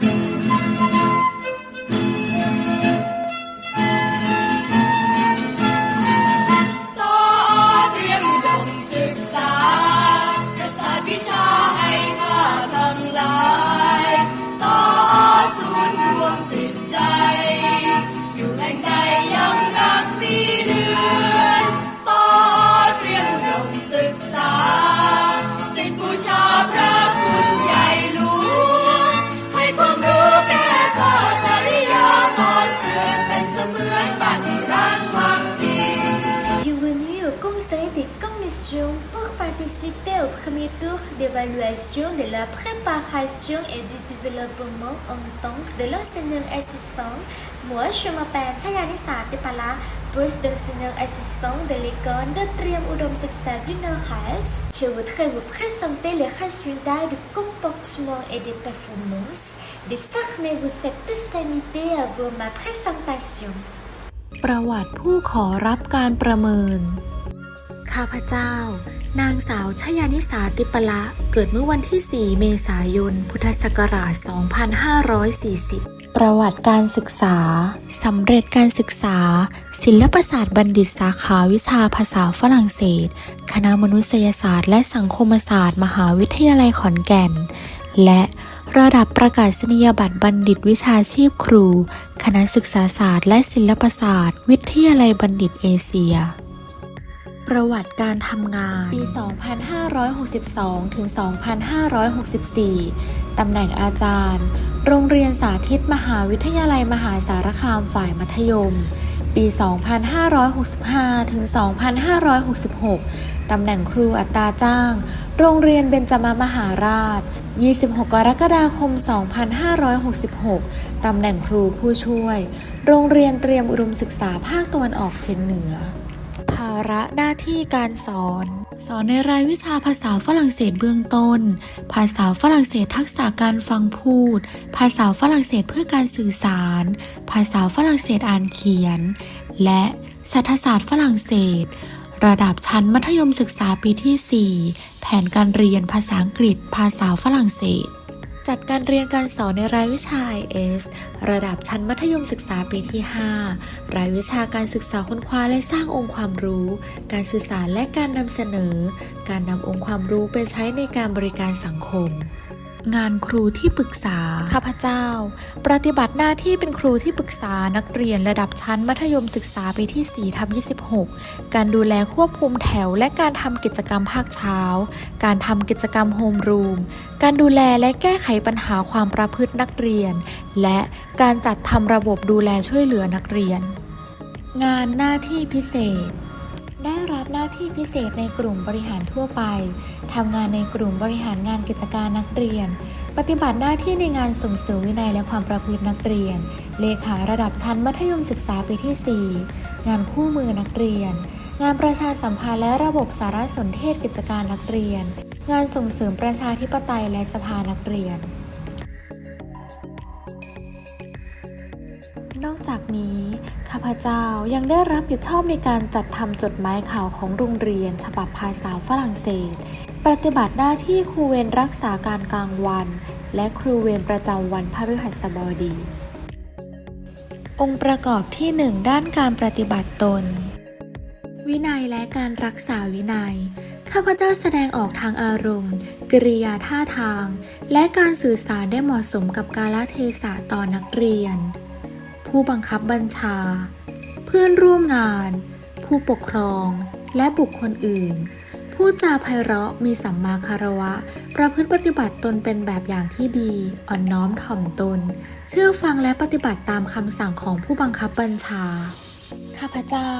ต่ d'évaluation de la préparation et du développement intense de l'enseignant assistant. Moi, je m'appelle Chayanisa Tepala, poste d'enseignant assistant de l'école de Triam Udom Sexta du Nord-Est. Je voudrais vous présenter les résultats du comportement et des performances. Désormais, vous êtes tous invités à voir ma présentation. ประวัติผู้ขอรับการประเมิน ข้าพเจ้า นางสาวชยานิสาติปละ เกิดเมื่อวันที่ 4 เมษายน พุทธศักราช 2540 ประวัติการศึกษา สำเร็จการศึกษา ศิลปศาสตร์บัณฑิตสาขาวิชาภาษาฝรั่งเศส คณะมนุษยศาสตร์ และสังคมศาสตร์ มหาวิทยาลัยขอนแก่น และระดับประกาศนียบัตรบัณฑิตวิชาชีพครู คณะศึกษาศาสตร์ และศิลปศาสตร์ วิทยาลัยบัณฑิตเอเชีย ประวัติการทำงาน ปี 2562 ถึง 2564 ตำแหน่งอาจารย์ โรงเรียนสาธิตมหาวิทยาลัยมหาสารคามฝ่ายมัธยม ปี 2565 ถึง 2566 ตำแหน่งครูอัตราจ้าง โรงเรียนเบญจมามหาราช 26 กรกฎาคม 2566 ตำแหน่งครูผู้ช่วย โรงเรียนเตรียมอุดมศึกษาภาคตะวันออกเฉียงเหนือ ระหน้าที่การสอน สอนในรายวิชาภาษาฝรั่งเศสเบื้องต้น ภาษาฝรั่งเศสทักษะการฟังพูด ภาษาฝรั่งเศสเพื่อการสื่อสาร ภาษาฝรั่งเศสอ่านเขียน และศาสตศาสตร์ฝรั่งเศส ระดับชั้นมัธยมศึกษาปีที่ 4 แผนการเรียนภาษาอังกฤษ ภาษาฝรั่งเศส จัดการเรียนการสอนในรายวิชา IS ระดับชั้นมัธยมศึกษาปีที่ 5 รายวิชาการศึกษาค้นคว้าและสร้างองค์ความรู้ การสื่อสารและการนำเสนอ การนำองค์ความรู้ไปใช้ในการบริการสังคม งานครูที่ปรึกษา ข้าพเจ้า ปฏิบัติหน้าที่เป็นครูที่ปรึกษานักเรียนระดับชั้นมัธยมศึกษาปีที่4ทับ26 การดูแลควบคุมแถว และการทำกิจกรรมภาคเช้า การทำกิจกรรมโฮมรูม การดูแลและแก้ไขปัญหาความประพฤตินักเรียน และการจัดทำระบบดูแลช่วยเหลือนักเรียน งานหน้าที่พิเศษ รับหน้าที่พิเศษในกลุ่มบริหารทั่วไป ทำงานในกลุ่มบริหารงานกิจการนักเรียน ปฏิบัติหน้าที่ในงานส่งเสริมวินัยและความประพฤตินักเรียน เลขาระดับชั้นมัธยมศึกษาปีที่ 4 งานคู่มือนักเรียน งานประชาสัมพันธ์และระบบสารสนเทศกิจการนักเรียน งานส่งเสริมประชาธิปไตยและสภานักเรียน นอกจากนี้ข้าพเจ้ายังได้รับผิดชอบในการจัดทำจดหมายข่าวของโรงเรียน ฉบับภาษาฝรั่งเศส ปฏิบัติหน้าที่ครูเวรรักษาการกลางวัน และครูเวรประจำวันพฤหัสบดี องค์ประกอบที่ 1 ด้านการปฏิบัติตน วินัยและการรักษาวินัยข้าพเจ้าแสดงออกทางอารมณ์กริยาท่าทาง และการสื่อสารได้เหมาะสมกับกาลเทศะต่อนักเรียน ผู้บังคับบัญชา เพื่อนร่วมงาน ผู้ปกครองและบุคคลอื่น ผู้จาไพเราะมีสัมมาคารวะ ประพฤติปฏิบัติตนเป็นแบบอย่างที่ดี อ่อนน้อมถ่อมตน เชื่อฟังและปฏิบัติตามคำสั่งของผู้บังคับบัญชา ข้าพเจ้า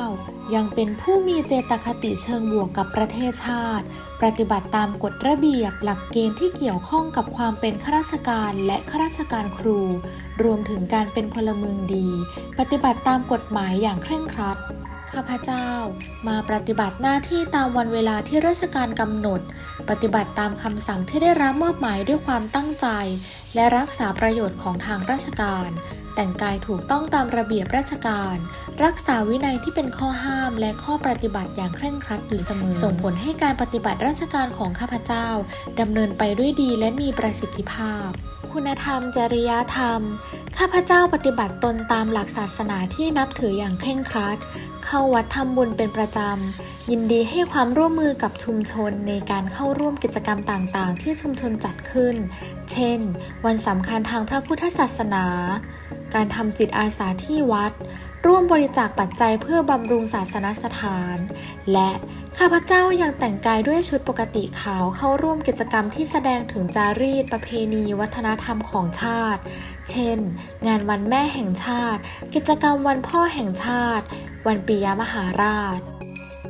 ยังเป็นผู้มีเจตคติเชิงบวกกับประเทศชาติ ปฏิบัติตามกฎระเบียบหลักเกณฑ์ที่เกี่ยวข้องกับความเป็นข้าราชการและข้าราชการครู รวมถึงการเป็นพลเมืองดี ปฏิบัติตามกฎหมายอย่างเคร่งครัดข้าพเจ้า มาปฏิบัติหน้าที่ตามวันเวลาที่ราชการกำหนด ปฏิบัติตามคำสั่งที่ได้รับมอบหมายด้วยความตั้งใจ และรักษาประโยชน์ของทางราชการ แต่งกายถูกต้องตามระเบียบราชการ รักษาวินัยที่เป็นข้อห้ามและข้อปฏิบัติอย่างเคร่งครัดอยู่เสมอ ส่งผลให้การปฏิบัติราชการของข้าพเจ้าดำเนินไปด้วยดีและมีประสิทธิภาพ คุณธรรม จริยธรรม ข้าพเจ้าปฏิบัติตนตามหลักศาสนาที่นับถืออย่างเคร่งครัด เข้าวัดทำบุญเป็นประจำ ยินดีให้ความร่วมมือกับชุมชนในการเข้าร่วมกิจกรรมต่างๆ ที่ชุมชนจัดขึ้น เช่น วันสำคัญทางพระพุทธศาสนา การทำจิตอาสาที่วัด ร่วมบริจาคปัจจัยเพื่อบำรุงศาสนสถาน และข้าพเจ้ายังแต่งกายด้วยชุดปกติขาวเข้าร่วมกิจกรรมที่แสดงถึงจารีตประเพณีวัฒนธรรมของชาติ เช่น งานวันแม่แห่งชาติ กิจกรรมวันพ่อแห่งชาติ วันปียมหาราช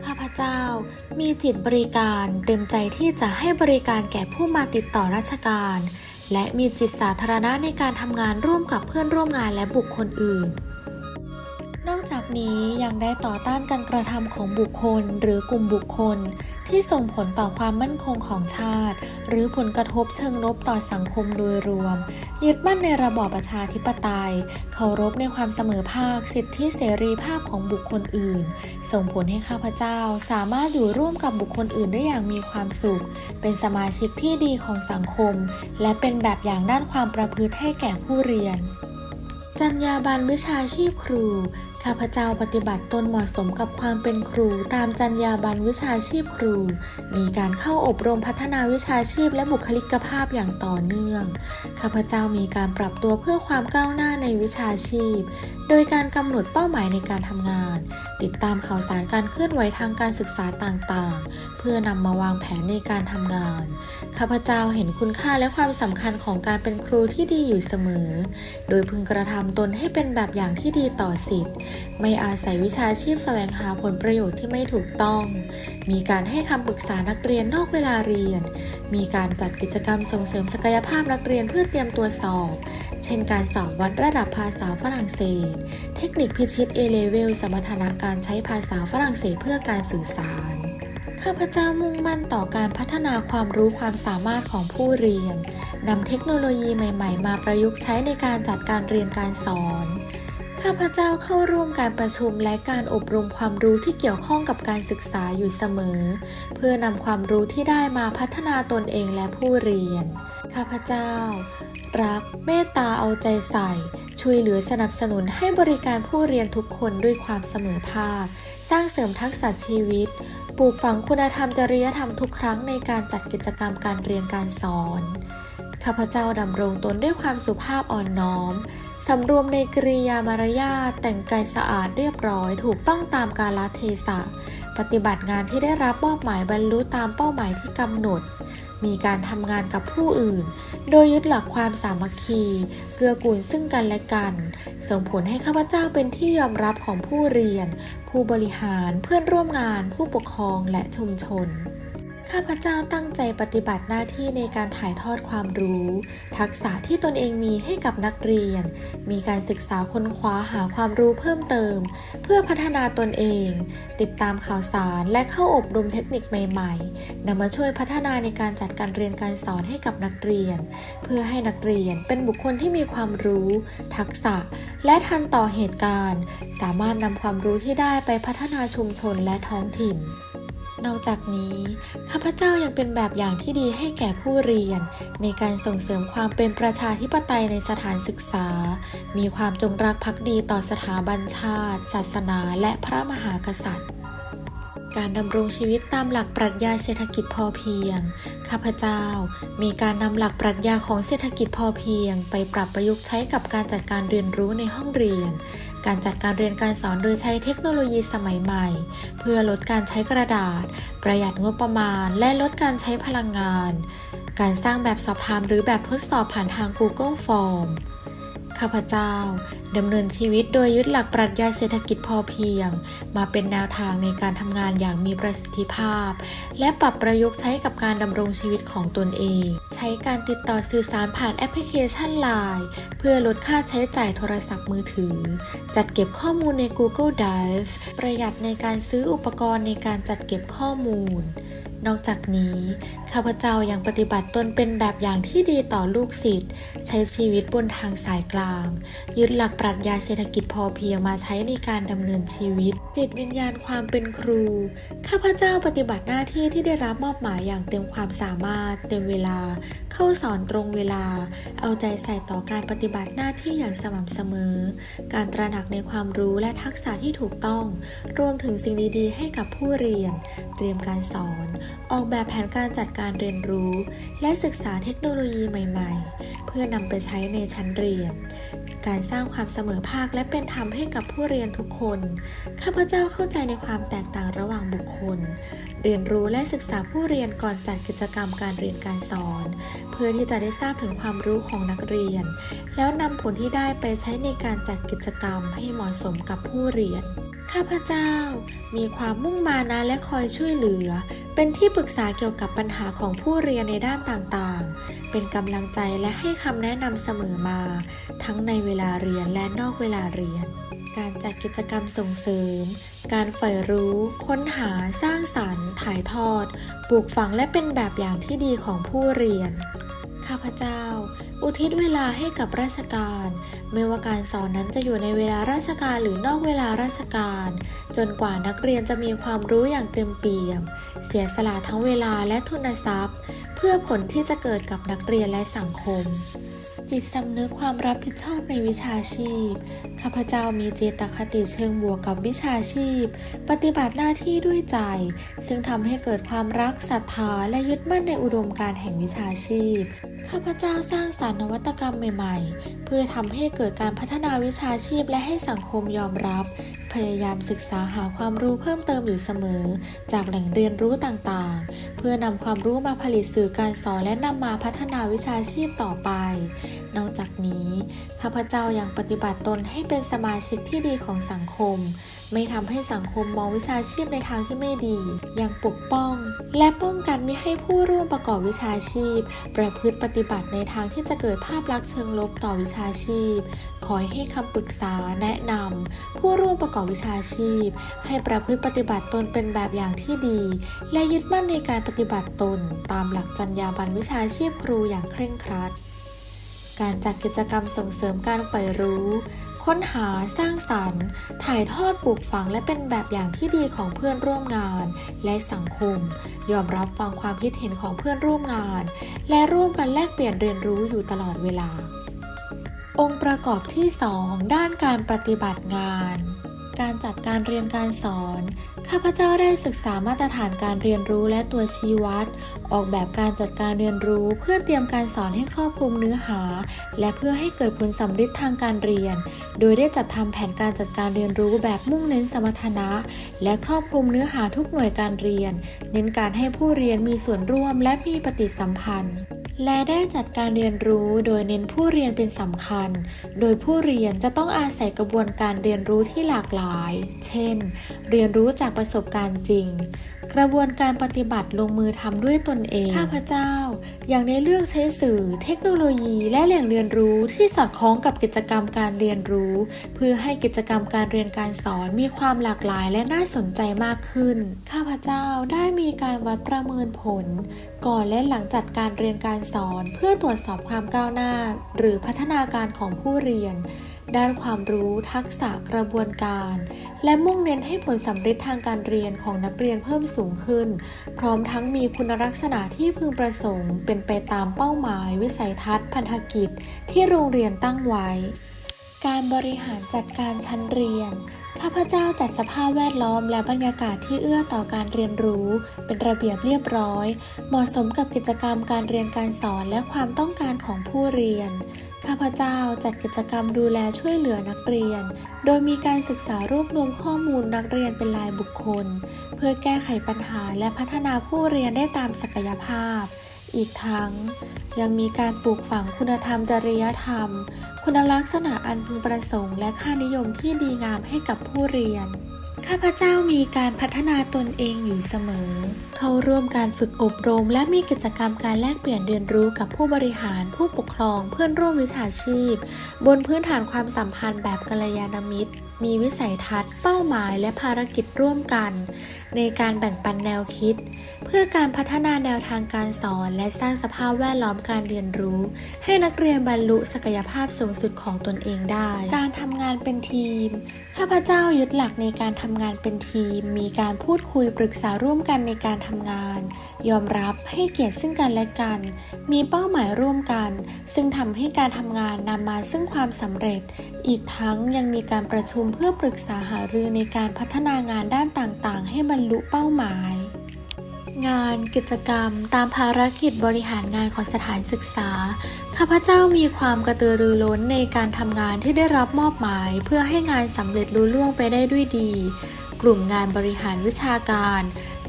ข้าพเจ้ามีจิตบริการเต็มใจที่จะให้บริการแก่ผู้มาติดต่อราชการ และมีจิตสาธารณะในการทำงานร่วมกับเพื่อนร่วมงานและบุคคลอื่น นอกจากนี้ยังได้ต่อต้านการกระทำของบุคคลหรือกลุ่มบุคคล ที่ส่งผลต่อความมั่นคงของชาติ หรือผลกระทบเชิงลบต่อสังคมโดยรวม ยึดมั่นในระบอบประชาธิปไตย เคารพในความเสมอภาค สิทธิเสรีภาพของบุคคลอื่น ส่งผลให้ข้าพเจ้าสามารถอยู่ร่วมกับบุคคลอื่นได้อย่างมีความสุข เป็นสมาชิกที่ดีของสังคม และเป็นแบบอย่างด้านความประพฤติให้แก่ผู้เรียนจรรยาบรรณวิชาชีพครู ข้าพเจ้าปฏิบัติตนเหมาะสมกับความเป็นครูตามจรรยาบรรณวิชาชีพครู มีการเข้าอบรมพัฒนาวิชาชีพและบุคลิกภาพอย่างต่อเนื่อง ข้าพเจ้ามีการปรับตัวเพื่อความก้าวหน้าในวิชาชีพ โดยการกำหนดเป้าหมายในการทำงาน ติดตามข่าวสารการเคลื่อนไหวทางการศึกษาต่างๆ เพื่อนำมาวางแผนในการทำงาน ข้าพเจ้าเห็นคุณค่าและความสำคัญของการเป็นครูที่ดีอยู่เสมอ โดยพึงกระทำตนให้เป็นแบบอย่างที่ดีต่อสิทธิ์ไม่อาศัยวิชาชีพแสวงหาผลประโยชน์ที่ไม่ถูกต้อง มีการให้คำปรึกษานักเรียนนอกเวลาเรียน มีการจัดกิจกรรมส่งเสริมศักยภาพนักเรียนเพื่อเตรียมตัวสอบ เช่นการสอบวัดระดับภาษาฝรั่งเศส เทคนิคพิชิต A-Level สมรรถนะการใช้ภาษาฝรั่งเศสเพื่อการสื่อสารข้าพเจ้ามุ่งมั่นต่อการพัฒนาความรู้ความสามารถของผู้เรียนนำเทคโนโลยีใหม่ ๆ มาประยุกต์ใช้ในการจัดการเรียนการสอน ข้าพเจ้าเข้าร่วมการประชุมและการอบรมความรู้ที่เกี่ยวข้องกับการศึกษาอยู่เสมอ เพื่อนำความรู้ที่ได้มาพัฒนาตนเองและผู้เรียน ข้าพเจ้า รัก เมตตาเอาใจใส่ ช่วยเหลือสนับสนุนให้บริการผู้เรียนทุกคนด้วยความเสมอภาค สร้างเสริมทักษะชีวิต ปลูกฝังคุณธรรมจริยธรรมทุกครั้งในการจัดกิจกรรมการเรียนการสอน ข้าพเจ้าดำรงตนด้วยความสุภาพอ่อนน้อม สำรวมในกริยามารยาทแต่งกายสะอาดเรียบร้อย ถูกต้องตามกาลเทศะ ปฏิบัติงานที่ได้รับมอบหมายบรรลุตามเป้าหมายที่กำหนด มีการทำงานกับผู้อื่น โดยยึดหลักความสามัคคี เกื้อกูลซึ่งกันและกัน ส่งผลให้ข้าพเจ้าเป็นที่ยอมรับของผู้เรียน ผู้บริหารเพื่อนร่วมงาน ผู้ปกครองและชุมชน ข้าพเจ้าตั้งใจปฏิบัติหน้าที่ในการถ่ายทอดความรู้ ทักษะที่ตนเองมีให้กับนักเรียน มีการศึกษาค้นคว้าหาความรู้เพิ่มเติม เพื่อพัฒนาตนเอง ติดตามข่าวสารและเข้าอบรมเทคนิคใหม่ๆนำมาช่วยพัฒนาในการจัดการเรียนการสอนให้กับนักเรียน เพื่อให้นักเรียนเป็นบุคคลที่มีความรู้ ทักษะ และทันต่อเหตุการณ์ สามารถนำความรู้ที่ได้ไปพัฒนาชุมชนและท้องถิ่น นอกจากนี้ข้าพเจ้ายังเป็นแบบอย่างที่ดีให้แก่ผู้เรียน ในการส่งเสริมความเป็นประชาธิปไตยในสถานศึกษา มีความจงรักภักดีต่อสถาบันชาติ ศาสนาและพระมหากษัตริย์ การดำรงชีวิตตามหลักปรัชญาเศรษฐกิจพอเพียง ข้าพเจ้า มีการนำหลักปรัชญาของเศรษฐกิจพอเพียง ไปปรับประยุกต์ใช้กับการจัดการเรียนรู้ในห้องเรียน การจัดการเรียนการสอนโดยใช้เทคโนโลยีสมัยใหม่ เพื่อลดการใช้กระดาษ ประหยัดงบประมาณ และลดการใช้พลังงาน การสร้างแบบสอบถามหรือแบบทดสอบผ่านทาง Google Form ข้าพเจ้าดำเนินชีวิตโดยยึดหลักปรัชญาเศรษฐกิจพอเพียง มาเป็นแนวทางในการทำงานอย่างมีประสิทธิภาพ และปรับประยุกต์ใช้กับการดำรงชีวิตของตนเอง ใช้การติดต่อสื่อสารผ่านแอปพลิเคชัน Line เพื่อลดค่าใช้จ่ายโทรศัพท์มือถือ จัดเก็บข้อมูลใน Google Drive ประหยัดในการซื้ออุปกรณ์ในการจัดเก็บข้อมูล นอกจากนี้ข้าพเจ้ายังปฏิบัติตนเป็นแบบอย่างที่ดีต่อลูกศิษย์ ใช้ชีวิตบนทางสายกลาง ยึดหลักปรัชญาเศรษฐกิจพอเพียงมาใช้ในการดำเนินชีวิต จิตวิญญาณความเป็นครู ข้าพเจ้าปฏิบัติหน้าที่ที่ได้รับมอบหมายอย่างเต็มความสามารถ เต็มเวลา เข้าสอนตรงเวลา เอาใจใส่ต่อการปฏิบัติหน้าที่อย่างสม่ำเสมอ การตระหนักในความรู้และทักษะที่ถูกต้อง รวมถึงสิ่งดีๆ ให้กับผู้เรียน เตรียมการสอนออกแบบแผนการจัดการเรียนรู้ และศึกษาเทคโนโลยีใหม่ ๆ เพื่อนำไปใช้ในชั้นเรียน การสร้างความเสมอภาคและเป็นธรรมให้กับผู้เรียนทุกคน ข้าพเจ้าเข้าใจในความแตกต่างระหว่างบุคคล เรียนรู้และศึกษาผู้เรียนก่อนจัดกิจกรรมการเรียนการสอน เพื่อที่จะได้ทราบถึงความรู้ของนักเรียน แล้วนำผลที่ได้ไปใช้ในการจัดกิจกรรมให้เหมาะสมกับผู้เรียน ข้าพเจ้า มีความมุ่งมานะและคอยช่วยเหลือ เป็นที่ปรึกษาเกี่ยวกับปัญหาของผู้เรียนในด้านต่างๆ เป็นกำลังใจและให้คำแนะนำเสมอมา ทั้งในเวลาเรียนและนอกเวลาเรียน การจัดกิจกรรมส่งเสริม การใฝ่รู้ ค้นหา สร้างสรรค์ ถ่ายทอด ปลูกฝังและเป็นแบบอย่างที่ดีของผู้เรียน ข้าพเจ้า อุทิศเวลาให้กับราชการ ไม่ว่าการสอนนั้นจะอยู่ในเวลาราชการหรือนอกเวลาราชการ จนกว่านักเรียนจะมีความรู้อย่างเต็มเปี่ยม เสียสละทั้งเวลาและทุนทรัพย์ เพื่อผลที่จะเกิดกับนักเรียนและสังคม จิตสำนึกความรับผิดชอบในวิชาชีพ ข้าพเจ้ามีเจตคติเชิงบวกกับวิชาชีพ ปฏิบัติหน้าที่ด้วยใจ ซึ่งทำให้เกิดความรักศรัทธาและยึดมั่นในอุดมการแห่งวิชาชีพ ข้าพเจ้าสร้างสารรค์นวัตกรรมใหม่ ๆ เพื่อทำให้เกิดการพัฒนาวิชาชีพและให้สังคมยอมรับ พยายามศึกษาหาความรู้เพิ่มเติมอยู่เสมอ จากแหล่งเรียนรู้ต่างๆ เพื่อนำความรู้มาผลิตสื่อการสอนและนำมาพัฒนาวิชาชีพต่อไป นอกจากนี้ข้าพเจ้ายังปฏิบัติตนให้เป็นสมาชิกที่ดีของสังคม ไม่ทำให้สังคมมองวิชาชีพในทางที่ไม่ดี ยังปกป้อง และป้องกันไม่ให้ผู้ร่วมประกอบวิชาชีพ ประพฤติปฏิบัติในทางที่จะเกิดภาพลักษณ์เชิงลบต่อวิชาชีพคอให้คำปรึกษาแนะนำผู้ร่วมประกอบวิชาชีพ ให้ประพฤติปฏิบัติตนเป็นแบบอย่างที่ดี และยึดมั่นในการปฏิบัติตน ตามหลักจรรยาบรรณวิชาชีพครูอย่างเคร่งครัดการจัดกิจกรรมส่งเสริมการใฝ่รู้ ค้นหาสร้างสรรค์ ถ่ายทอดปลูกฝังและเป็นแบบอย่างที่ดีของเพื่อนร่วมงาน และสังคม ยอมรับฟังความคิดเห็นของเพื่อนร่วมงาน และร่วมกันแลกเปลี่ยนเรียนรู้อยู่ตลอดเวลา องค์ประกอบที่ 2 ด้านการปฏิบัติงาน การจัดการเรียนการสอน ข้าพเจ้าได้ศึกษามาตรฐานการเรียนรู้และตัวชี้วัด ออกแบบการจัดการเรียนรู้เพื่อเตรียมการสอนให้ครอบคลุมเนื้อหา และเพื่อให้เกิดผลสำฤทธิ์ทางการเรียน โดยได้จัดทำแผนการจัดการเรียนรู้แบบมุ่งเน้นสมรรถนะ และครอบคลุมเนื้อหาทุกหน่วยการเรียน เน้นการให้ผู้เรียนมีส่วนร่วมและมีปฏิสัมพันธ์ และได้จัดการเรียนรู้โดยเน้นผู้เรียนเป็นสำคัญ โดยผู้เรียนจะต้องอาศัยกระบวนการเรียนรู้ที่หลากหลาย เช่น เรียนรู้จากประสบการณ์จริง กระบวนการปฏิบัติลงมือทำด้วยตนเอง ข้าพเจ้า อย่างได้เลือกใช้สื่อ เทคโนโลยีและแหล่งเรียนรู้ที่สอดคล้องกับกิจกรรมการเรียนรู้ เพื่อให้กิจกรรมการเรียนการสอนมีความหลากหลายและน่าสนใจมากขึ้น ข้าพเจ้าได้มีการวัดประเมินผล ก่อนและหลังจัดการเรียนการสอน เพื่อตรวจสอบความก้าวหน้า หรือพัฒนาการของผู้เรียน ด้านความรู้ทักษะกระบวนการ และมุ่งเน้นให้ผลสำเร็จทางการเรียนของนักเรียนเพิ่มสูงขึ้น พร้อมทั้งมีคุณลักษณะที่พึงประสงค์ เป็นไปตามเป้าหมาย วิสัยทัศน์พันธกิจ ที่โรงเรียนตั้งไว้ การบริหารจัดการชั้นเรียนข้าพเจ้าจัดสภาพแวดล้อมและบรรยากาศที่เอื้อต่อการเรียนรู้ เป็นระเบียบเรียบร้อย เหมาะสมกับกิจกรรมการเรียนการสอนและความต้องการของผู้เรียน ข้าพเจ้าจัดกิจกรรมดูแลช่วยเหลือนักเรียน โดยมีการศึกษารวบรวมข้อมูลนักเรียนเป็นรายบุคคล เพื่อแก้ไขปัญหาและพัฒนาผู้เรียนได้ตามศักยภาพ อีกทั้ง ยังมีการปลูกฝังคุณธรรมจริยธรรม คุณลักษณะอันพึงประสงค์และค่านิยมที่ดีงามให้กับผู้เรียน ข้าพเจ้ามีการพัฒนาตนเองอยู่เสมอ เข้าร่วมการฝึกอบรม และมีกิจกรรมการแลกเปลี่ยนเรียนรู้กับผู้บริหาร ผู้ปกครอง เพื่อนร่วมวิชาชีพ บนพื้นฐานความสัมพันธ์แบบกัลยาณมิตร มีวิสัยทัศน์ เป้าหมายและภารกิจร่วมกัน ในการแบ่งปันแนวคิด เพื่อการพัฒนาแนวทางการสอน และสร้างสภาพแวดล้อมการเรียนรู้ ให้นักเรียนบรรลุศักยภาพสูงสุดของตนเองได้ การทำงานเป็นทีม ข้าพเจ้ายึดหลักในการทำงานเป็นทีม มีการพูดคุยปรึกษาร่วมกันในการทำงาน ยอมรับให้เกียรติซึ่งกันและกัน มีเป้าหมายร่วมกัน ซึ่งทำให้การทำงานนำมาซึ่งความสำเร็จ อีกทั้งยังมีการประชุมเพื่อปรึกษาหารือในการพัฒนางานด้านต่างๆ ให้บรรลุเป้าหมาย งานกิจกรรม ตามภารกิจบริหารงานของสถานศึกษาข้าพเจ้ามีความกระตือรือร้นในการทำงานที่ได้รับมอบหมาย เพื่อให้งานสำเร็จลุล่วงไปได้ด้วยดี กลุ่มงานบริหารวิชาการ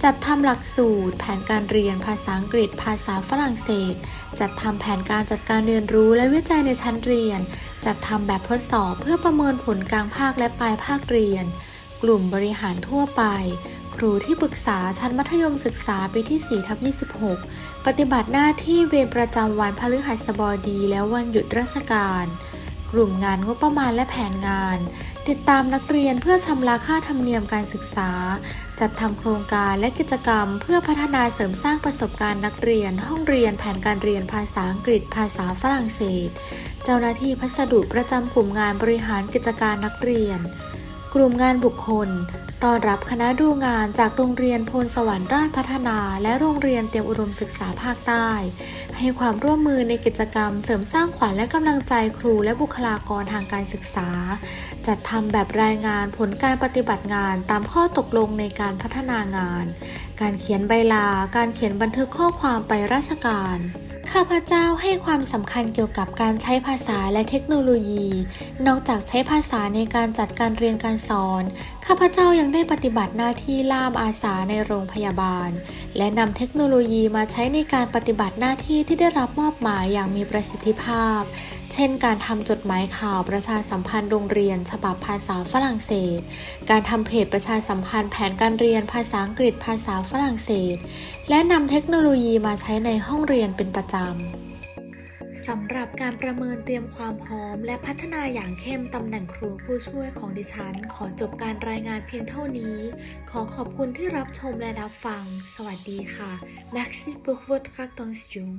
จัดทำหลักสูตร แผนการเรียนภาษาอังกฤษ ภาษาฝรั่งเศส จัดทำแผนการจัดการเรียนรู้และวิจัยในชั้นเรียน จัดทำแบบทดสอบเพื่อประเมินผลกลางภาคและปลายภาคเรียน กลุ่มบริหารทั่วไป ครูที่ปรึกษาชั้นมัธยมศึกษาปีที่4ทับ26 ปฏิบัติหน้าที่เวรประจำวันพฤหัสบดี และวันหยุดราชการ กลุ่มงานงบประมาณและแผนงาน ติดตามนักเรียนเพื่อชำระค่าธรรมเนียมการศึกษา จัดทำโครงการและกิจกรรม เพื่อพัฒนาเสริมสร้างประสบการณ์นักเรียน ห้องเรียนแผนการเรียนภาษาอังกฤษ ภาษาฝรั่งเศส เจ้าหน้าที่พัสดุประจำกลุ่มงานบริหารกิจการนักเรียน กลุ่มงานบุคคล ต้อนรับคณะดูงานจากโรงเรียนพลสวรรค์ราชพัฒนาและโรงเรียนเตรียมอุดมศึกษาภาคใต้ ให้ความร่วมมือในกิจกรรมเสริมสร้างขวัญและกำลังใจครูและบุคลากรทางการศึกษา จัดทำแบบรายงานผลการปฏิบัติงานตามข้อตกลงในการพัฒนางาน การเขียนใบลา การเขียนบันทึกข้อความไปราชการ ข้าพเจ้าให้ความสำคัญเกี่ยวกับการใช้ภาษาและเทคโนโลยี นอกจากใช้ภาษาในการจัดการเรียนการสอน ข้าพเจ้ายังได้ปฏิบัติหน้าที่ล่ามอาสาในโรงพยาบาล และนำเทคโนโลยีมาใช้ในการปฏิบัติหน้าที่ที่ได้รับมอบหมายอย่างมีประสิทธิภาพ ช่น การทำจดหมายข่าวประชาสัมพันธ์โรงเรียน ฉบับภาษาฝรั่งเศส การทำเพจประชาสัมพันธ์แผนการเรียนภาษาอังกฤษภาษาฝรั่งเศส และนำเทคโนโลยีมาใช้ในห้องเรียนเป็นประจำสำหรับการประเมินเตรียมความพร้อม และพัฒนาอย่างเข้มตำแหน่งครูผู้ช่วยของดิฉัน ขอจบการรายงานเพียงเท่านี้ ขอขอบคุณที่รับชมและรับฟัง สวัสดีค่ะ Merci pour votre attention